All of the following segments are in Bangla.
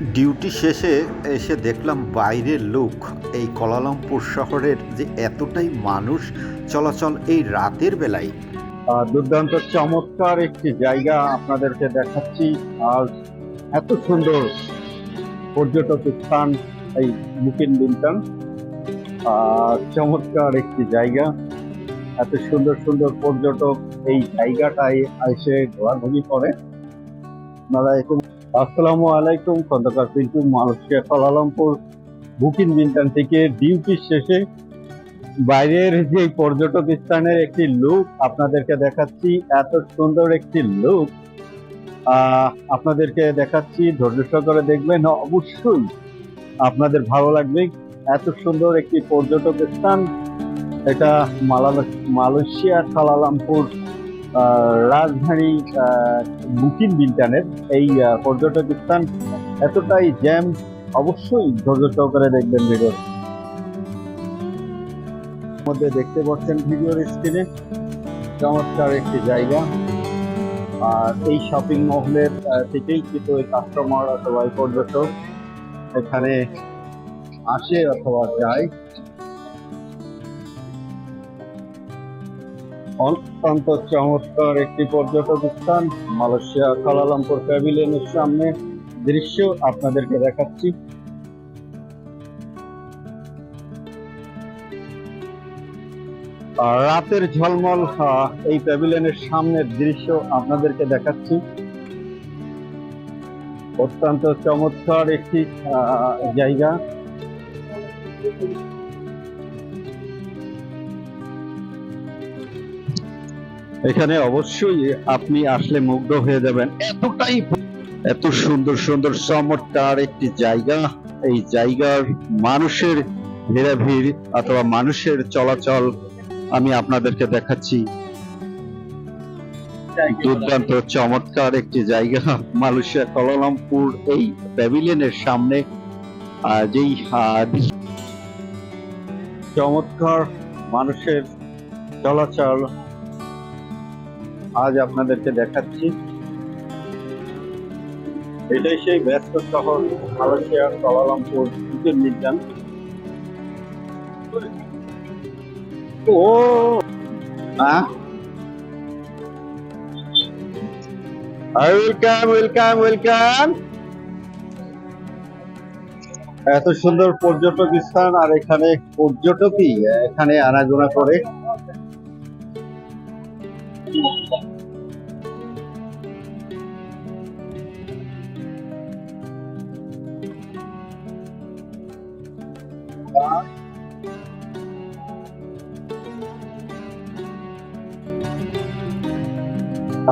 ডিউটি শেষে এসে দেখলাম বাইরের লোক। এই কলালামপুর শহরের যে এতটাই মানুষ, চলাচল এই রাতের বেলায়। দুর্দান্ত, চমৎকার একটি জায়গা আপনাদেরকে দেখাচ্ছি। আর এত সুন্দর পর্যটক স্থান এই বুকিন বিন্টন আর চমৎকার একটি জায়গা। এত সুন্দর সুন্দর পর্যটক এই জায়গাটায় এসে ঘোরাঘুরি করে। আপনারা এরকম আসসালামু আলাইকুম, Khandakar Pintu Malaysia Kuala Lumpur Bukit Bintang থেকে ডিউটি শেষে বাইরের যে পর্যটক স্থানের একটি লুক আপনাদেরকে দেখাচ্ছি, এত সুন্দর একটি লুক আপনাদেরকে দেখাচ্ছি, ধৈর্য সহকারে দেখবেন, অবশ্যই আপনাদের ভালো লাগবে, এত সুন্দর একটি পর্যটক স্থান, এটা মালয়েশিয়া কালালামপুর রাজধানী বুকিন বিন্টানের এই পর্যটক স্থান এতটাই জ্যাম, অবশ্যই ধৈর্য সহকারে দেখবেন ভিডিও মধ্যে দেখতে পাচ্ছেন ভিডিওর স্ক্রিনে চমৎকার একটি জায়গা। আর এই শপিং মহলের থেকেই কিন্তু কাস্টমার অথবা পর্যটক এখানে আসে অথবা যায়। অত্যন্ত চমৎকার একটি পর্যটক স্থান মালয়েশিয়া কালালামপুর প্যাভিলিয়নের সামনে দৃশ্য আপনাদেরকে দেখাচ্ছি। রাতের ঝলমল এই প্যাভিলিয়নের সামনের দৃশ্য আপনাদেরকে দেখাচ্ছি। অত্যন্ত চমৎকার একটি জায়গা। এখানে অবশ্যই আপনি আসলে মুগ্ধ হয়ে যাবেন। এতটাই এত সুন্দর সুন্দর চমৎকার একটি জায়গা। এই জায়গার মানুষের ভিড়াভিড় অথবা মানুষের চলাচল আমি আপনাদেরকে দেখাচ্ছি। দুর্দান্ত চমৎকার একটি জায়গা। মালয়েশিয়া কলালামপুর এই প্যাভিলিয়নের সামনে যেই চমৎকার মানুষের চলাচল। আজ আপনাদেরকে দেখাচ্ছি। এটাই সেই ব্যস্ত শহর মালয়েশিয়ার কলালামপুর দ্বিতীয় বিজ্ঞান ও! হ্যাঁ? ওয়েলকাম ওয়েলকাম ওয়েলকাম এত সুন্দর পর্যটক স্থান, আর এখানে পর্যটকই, এখানে আনাগোনা করে।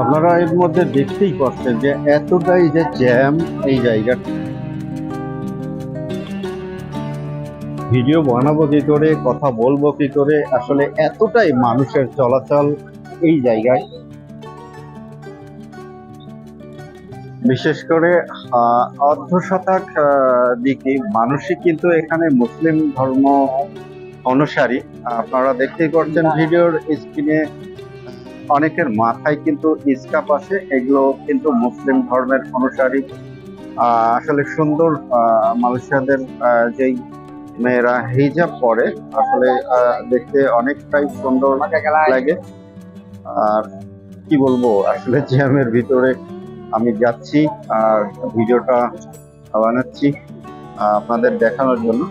আপনারা এর মধ্যে দেখতেই পাচ্ছেন যে এতটাই যে জ্যাম এই জায়গা ভিডিও বানাবো কি করে, কথা বলব কি করে, আসলে এতটাই মানুষের চলাচল এই জায়গায়। বিশেষ করে অর্ধ শতাক দিকে মানুষই কিন্তু এখানে মুসলিম ধর্ম অনুসারী। আপনারা দেখতেই পাচ্ছেন ভিডিওর স্ক্রিনে অনেকের মাথায় কিন্তু ইস্কাপ আছে। এগুলো কিন্তু মুসলিম ধর্মের অনুসারী। আসলে সুন্দর মালয়েশিয়াদের যেই মেয়েরা হিজাব পরে, আসলে দেখতে অনেকটাই সুন্দর লাগে। আর কি বলব, আসলে জ্যামের ভিতরে আমি যাচ্ছি, আর ভিডিওটা বানাচ্ছি আপনাদের দেখানোর জন্য।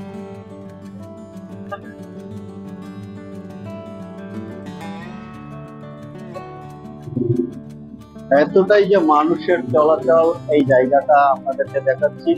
এতটাই যে মানুষের চলাচল এই জায়গাটা আপনাদেরকে দেখাচ্ছি।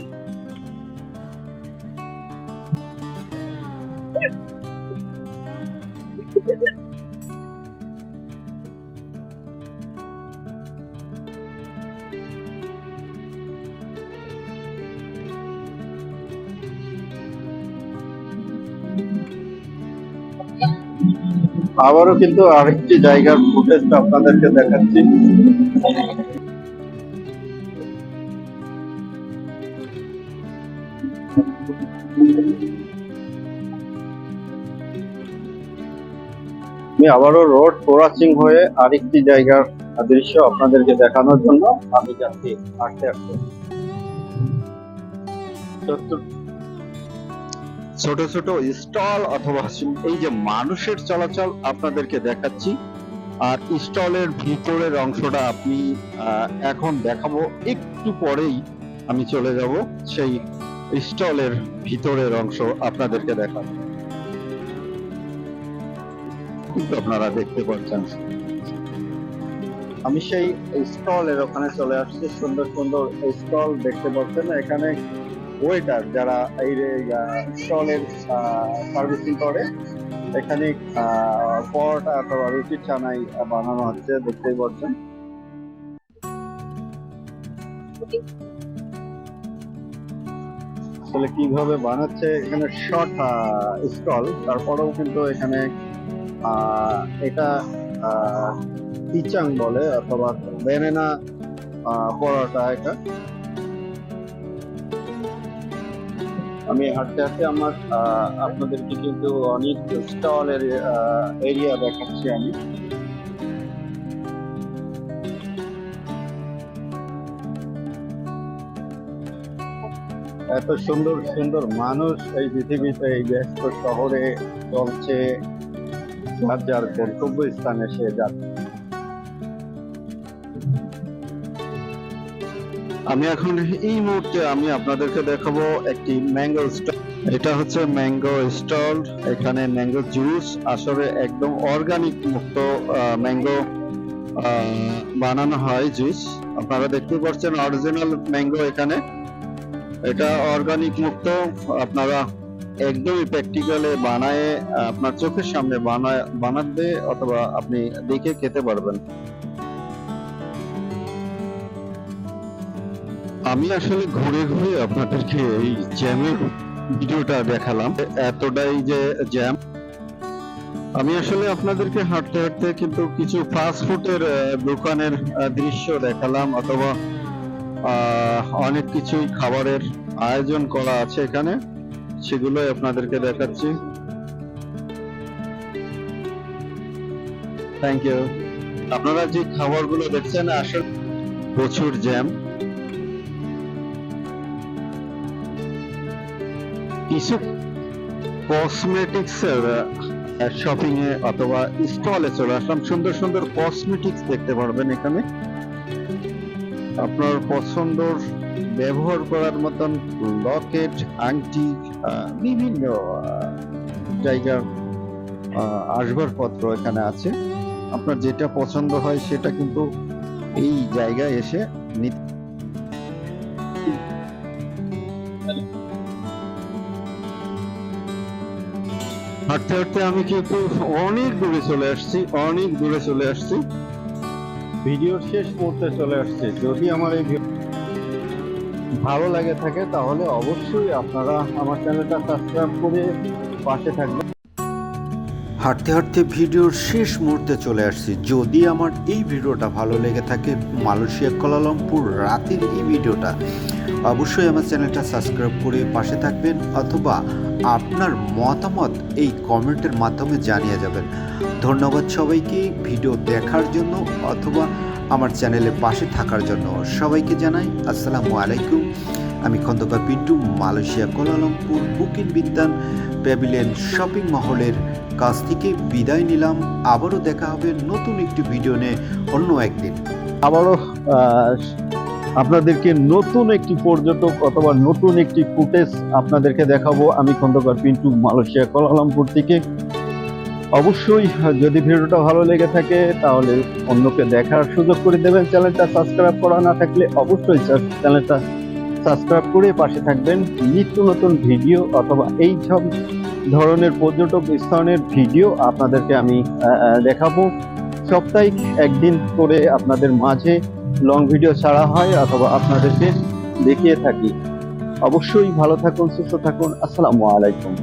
আবারও কিন্তু আরেকটি জায়গার ফুটেজ আপনাদেরকে দেখাচ্ছি। আমি আবারও রোড ক্রসিং হয়ে আরেকটি জায়গার দৃশ্য আপনাদেরকে দেখানোর জন্য আমি যাচ্ছি। আস্তে আস্তে। ছোট ছোট স্টল অথবা এই যে মানুষের চলাচল আপনাদেরকে দেখাচ্ছি। আর স্টলের ভিতরের অংশটা আপনি এখন দেখাবো। একটু পরেই আমি চলে যাব সেই স্টলের ভিতরের অংশ আপনাদেরকে দেখাবো। আপনারা দেখতে পাচ্ছেন। আমি সেই স্টলের ওখানে চলে আসছি। সুন্দর সুন্দর স্টল দেখতে পাচ্ছেন। এখানে ওয়েটার যারা এই স্টলের সার্ভিসিং করে, এখানে পরোটা অথবা রুটি চানাই বানানো হচ্ছে, দেখতেই পাচ্ছেন। আসলে কীভাবে বানাচ্ছে, এখানে শর্ট স্টল তারপরেও কিন্তু এখানে এটা পিচাং বলে, অথবা বেরেনা পরোটা এটা। আমি হাঁটতে হাঁটতে আমার আপনাদেরকে কিন্তু অনেক স্টলের এরিয়া দেখাচ্ছি আমি। এত সুন্দর সুন্দর মানুষ এই পৃথিবীতে, এই ব্যস্ত শহরে চলছে। যার যার গন্তব্য স্থানে সে যাচ্ছে। আমি এখন এই মুহূর্তে আমি আপনাদেরকে দেখাবো একটি ম্যাঙ্গো স্টল এটা হচ্ছে ম্যাঙ্গো স্টল এখানে ম্যাঙ্গো জুস আসলে একদম অর্গানিক মুক্ত ম্যাঙ্গো বানানো হয় জুস আপনারা দেখতে পাচ্ছেন অরিজিনাল ম্যাঙ্গো এখানে। এটা অর্গানিক মুক্ত। আপনারা একদমই প্র্যাকটিক্যালে বানায়, আপনার চোখের সামনে বানায়, বানাতে অথবা আপনি দেখে খেতে পারবেন। আমি আসলে ঘুরে ঘুরে আপনাদেরকে এই জ্যামের ভিডিওটা দেখালাম। এতটাই যে জ্যাম। আমি আসলে আপনাদেরকে হাঁটতে হাঁটতে কিন্তু কিছু ফাস্ট ফুডের দোকানের দৃশ্য দেখালাম অথবা অনেক কিছুই খাবারের আয়োজন করা আছে এখানে। সেগুলোই আপনাদেরকে দেখাচ্ছি। থ্যাংক ইউ আপনারা যে খাবারগুলো দেখছেন, আসলে প্রচুর জ্যাম। কিছু কসমেটিক্সের শপিং এ অথবা স্টলে চলে আসলাম। সুন্দর সুন্দর কসমেটিক্স দেখতে পারবেন এখানে। আপনার পছন্দর ব্যবহার করার মতন লকেট আংটি বিভিন্ন জায়গার আসবাবপত্র এখানে আছে। আপনার যেটা পছন্দ হয় সেটা কিন্তু এই জায়গায় এসে নিতে হাঁটতে হাঁটতে আমি কিন্তু অনেক দূরে চলে আসছি, অনেক দূরে চলে আসছি। ভিডিওর শেষ মুহূর্তে চলে আসছে। যদি আমার এই ভালো লাগে থাকে, তাহলে অবশ্যই আপনারা আমার চ্যানেলটা সাবস্ক্রাইব করে পাশে থাকবেন। হাঁটতে হাঁটতে ভিডিওর শেষ মুহূর্তে চলে আসছি। যদি আমার এই ভিডিওটা ভালো লেগে থাকে, মালয়েশিয়া, কোলালামপুর রাতের এই ভিডিওটা অবশ্যই আমার চ্যানেলটা সাবস্ক্রাইব করে পাশে থাকবেন অথবা আপনার মতামত এই কমেন্টের মাধ্যমে জানিয়ে যাবেন। ধন্যবাদ সবাইকে ভিডিও দেখার জন্য অথবা আমার চ্যানেলে পাশে থাকার জন্য। সবাইকে জানাই আসসালামু আলাইকুম। আমি Khandaker Pintu, Malaysia Kuala Lumpur Bukit Bintang pavilion shopping মহলের কাছ থেকে বিদায় নিলাম। আবারও দেখা হবে নতুন একটি ভিডিও নিয়ে অন্য একদিন। আবারও আপনাদেরকে নতুন একটি পর্যটক অথবা নতুন একটি ফুটেজ আপনাদেরকে দেখাবো। আমি খন্দকার পিন্টু, মালয়েশিয়া, কোলালামপুর থেকে। অবশ্যই, যদি ভিডিওটা ভালো লেগে থাকে, তাহলে অন্যকে দেখার সুযোগ করে দেবেন। চ্যানেলটা সাবস্ক্রাইব করা না থাকলে অবশ্যই চ্যানেলটা সাবস্ক্রাইব করে পাশে থাকবেন। নিত্য নতুন ভিডিও অথবা এই সব ধরনের পর্যটক স্থানের ভিডিও আপনাদেরকে আমি দেখাবো। সাপ্তাহিক একদিন করে আপনাদের মাঝে লং ভিডিও ছাড়া হয় অথবা আপনাদেরকে দেখিয়ে থাকি। অবশ্যই ভালো থাকুন, সুস্থ থাকুন। আসসালামু আলাইকুম।